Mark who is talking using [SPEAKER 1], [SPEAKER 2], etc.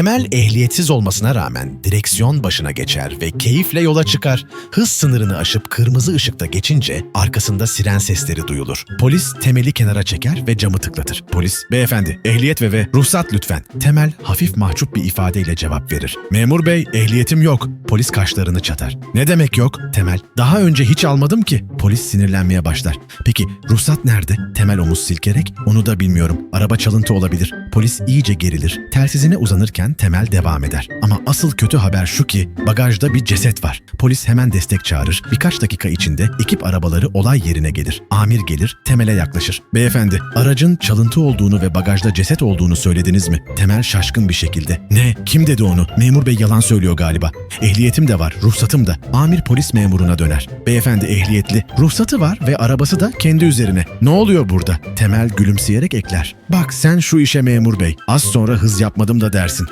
[SPEAKER 1] Temel ehliyetsiz olmasına rağmen direksiyon başına geçer ve keyifle yola çıkar. Hız sınırını aşıp kırmızı ışıkta geçince arkasında siren sesleri duyulur. Polis Temel'i kenara çeker ve camı tıklatır. Polis, beyefendi ehliyet ve ve ruhsat lütfen. Temel hafif mahcup bir ifadeyle cevap verir. Memur bey ehliyetim yok. Polis kaşlarını çatar. Ne demek yok? Temel, daha önce hiç almadım ki. Polis sinirlenmeye başlar. Peki ruhsat nerede? Temel omuz silkerek, onu da bilmiyorum. Araba çalıntı olabilir. Polis iyice gerilir. Telsizine uzanırken Temel devam eder. Ama asıl kötü haber şu ki bagajda bir ceset var. Polis hemen destek çağırır. Birkaç dakika içinde ekip arabaları olay yerine gelir. Amir gelir, Temel'e yaklaşır. Beyefendi, aracın çalıntı olduğunu ve bagajda ceset olduğunu söylediniz mi? Temel şaşkın bir şekilde. Ne? Kim dedi onu? Memur bey yalan söylüyor galiba. Ehliyetim de var, ruhsatım da. Amir polis memuruna döner. Beyefendi ehliyetli. Ruhsatı var ve arabası da kendi üzerine. Ne oluyor burada? Temel gülümseyerek ekler. Bak sen şu işe memur bey. Az sonra hız yapmadım da dersin.